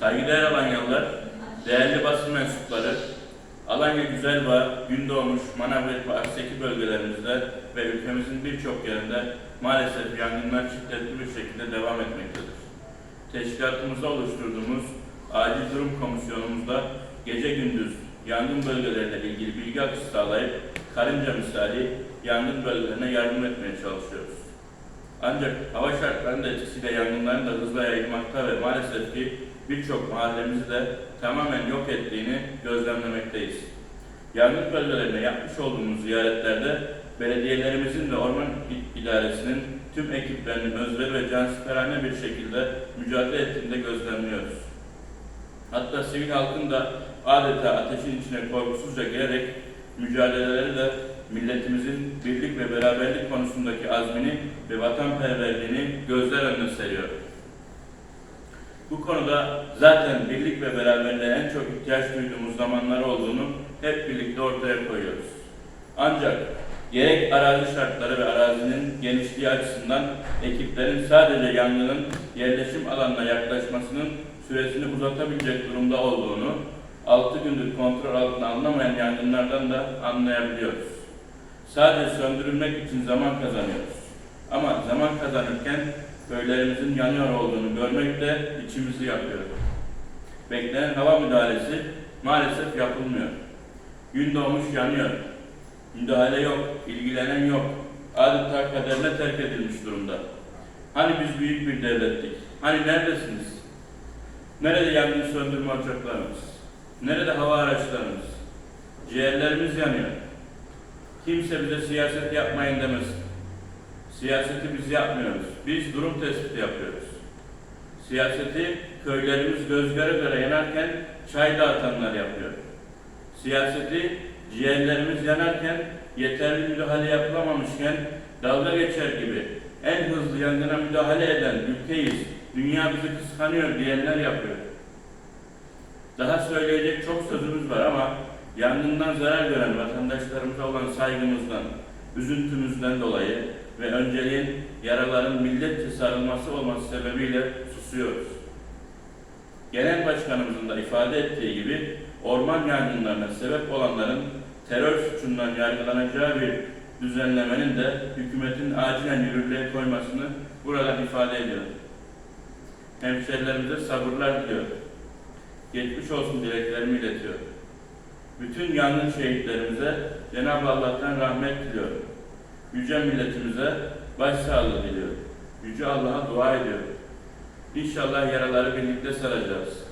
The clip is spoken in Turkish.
Saygıdeğer Alanyalılar, değerli basın mensupları, Alanya Güzelbağ, Gündoğmuş, Manavgat ve Akseki bölgelerimizde ve ülkemizin birçok yerinde maalesef yangınlar şiddetli bir şekilde devam etmektedir. Teşkilatımızda oluşturduğumuz acil durum komisyonumuzda gece gündüz yangın bölgeleriyle ilgili bilgi akışı sağlayıp karınca misali yangın bölgelerine yardım etmeye çalışıyoruz. Ancak hava şartlarının etkisiyle yangınların da hızla yayılmakta ve maalesef ki birçok mahallemizi de tamamen yok ettiğini gözlemlemekteyiz. Yangın bölgelerine yapmış olduğumuz ziyaretlerde belediyelerimizin ve orman idaresinin tüm ekiplerinin özveri ve cansiperane bir şekilde mücadele ettiğini de gözlemliyoruz. Hatta sivil halkın da adeta ateşin içine korkusuzca girerek mücadeleleri de milletimizin birlik ve beraberlik konusundaki azmini ve vatanperverliğini gözler önüne seriyor. Bu konuda zaten birlik ve beraberliğe en çok ihtiyaç duyduğumuz zamanlar olduğunu hep birlikte ortaya koyuyoruz. Ancak gerek arazi şartları ve arazinin genişliği açısından ekiplerin sadece yangının yerleşim alanına yaklaşmasının süresini uzatabilecek durumda olduğunu 6 gündür kontrol altına alınamayan yangınlardan da anlayabiliyoruz. Sadece söndürülmek için zaman kazanıyoruz. Ama zaman kazanırken köylerimizin yanıyor olduğunu görmek de içimizi yakıyor. Beklenen hava müdahalesi maalesef yapılmıyor. Gün doğmuş yanıyor. Müdahale yok, ilgilenen yok. Adeta kaderine terk edilmiş durumda. Hani biz büyük bir devlettik? Hani neredesiniz? Nerede yangın söndürme ocaklarımız? Nerede hava araçlarımız? Ciğerlerimiz yanıyor. Kimse bize siyaset yapmayın demesin. Siyaseti biz yapmıyoruz. Biz durum tespiti yapıyoruz. Siyaseti köylerimiz göz göre göre yanarken çay dağıtanlar yapıyor. Siyaseti ciğerlerimiz yanarken yeterli müdahale yapılamamışken dalga geçer gibi en hızlı yangına müdahale eden ülkeyiz, dünya bizi kıskanıyor diyenler yapıyor. Söyleyecek çok sözümüz var ama yangından zarar gören vatandaşlarımıza olan saygımızdan, üzüntümüzden dolayı ve önceliğin yaraların milletçe sarılması olması sebebiyle susuyoruz. Genel Başkanımızın da ifade ettiği gibi orman yangınlarına sebep olanların terör suçundan yargılanacağı bir düzenlemenin de hükümetin acilen yürürlüğe koymasını buradan ifade ediyor. Hemşerilerimize sabırlar diliyor. Geçmiş olsun dileklerimi iletiyor. Bütün yangın şehitlerimize Cenab-ı Allah'tan rahmet diliyorum. Yüce milletimize başsağlığı diliyorum. Yüce Allah'a dua ediyorum. İnşallah yaraları birlikte saracağız.